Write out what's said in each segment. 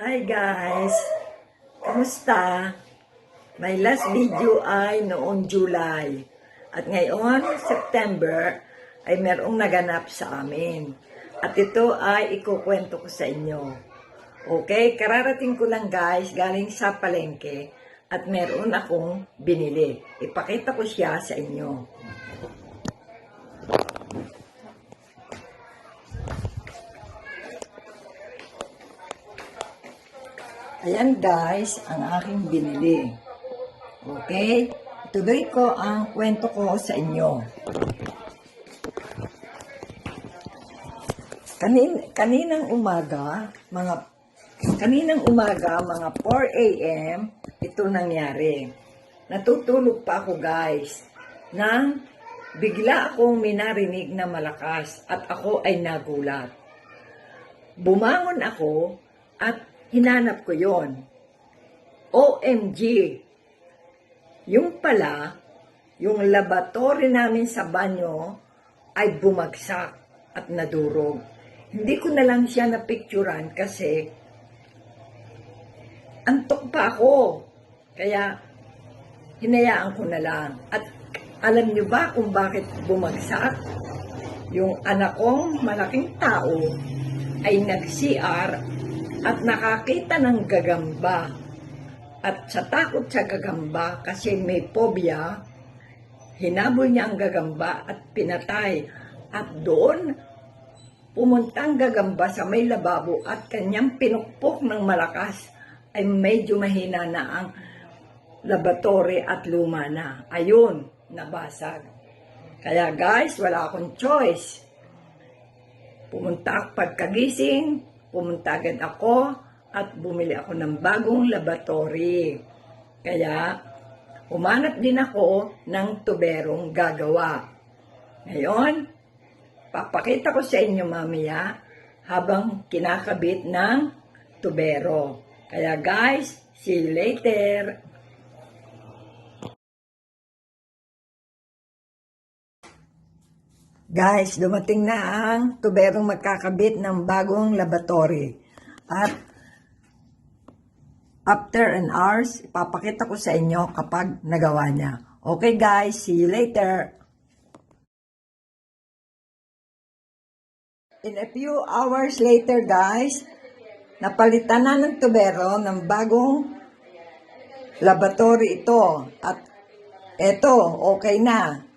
Hi guys! Kamusta? My last video ay noong July. At ngayon, September, ay merong naganap sa amin. At ito ay ikukwento ko sa inyo. Okay, kararating ko lang guys, galing sa palengke. At meron akong binili. Ipakita ko siya sa inyo. Ayan guys, ang aking binili. Okay? Tuloy ko ang kwento ko sa inyo. Kanin, kaninang umaga, mga kaninang umaga, mga 4 a.m., ito nangyari. Natutulog pa ako guys, nang bigla akong minarinig na malakas at ako ay nagulat. Bumangon ako at hinanap ko yon. OMG! Yung pala, yung laboratory namin sa banyo ay bumagsak at nadurog. Hindi ko na lang siya napicturan kasi antok pa ako. Kaya hinayaan ko na lang. At alam niyo ba kung bakit bumagsak? Yung anak kong malaking tao ay nag-CR at nakakita ng gagamba. At sa takot sa gagamba kasi may phobia, hinabol niya ang gagamba at pinatay. At doon, pumuntang gagamba sa may lababo at kanyang pinukpok ng malakas ay medyo mahina na ang laboratory at luma na. Ayun, nabasag. Kaya guys, wala akong choice. Pumunta pagkagising, pumunta agad ako at bumili ako ng bagong laboratory. Kaya, umanap din ako ng tuberong gagawa. Ngayon, papakita ko sa inyo mamaya habang kinakabit ng tubero. Kaya guys, see you later. Guys, dumating na ang tuberong magkakabit ng bagong laboratory. At after an hours, ipapakita ko sa inyo kapag nagawa niya. Okay guys, see you later. In a few hours later guys, napalitan na ng tubero ng bagong laboratory ito. At eto, okay na.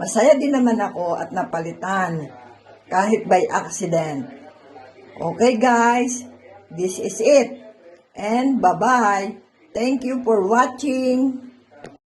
Masaya din naman ako at napalitan kahit by accident. Okay guys, this is it. And bye-bye. Thank you for watching.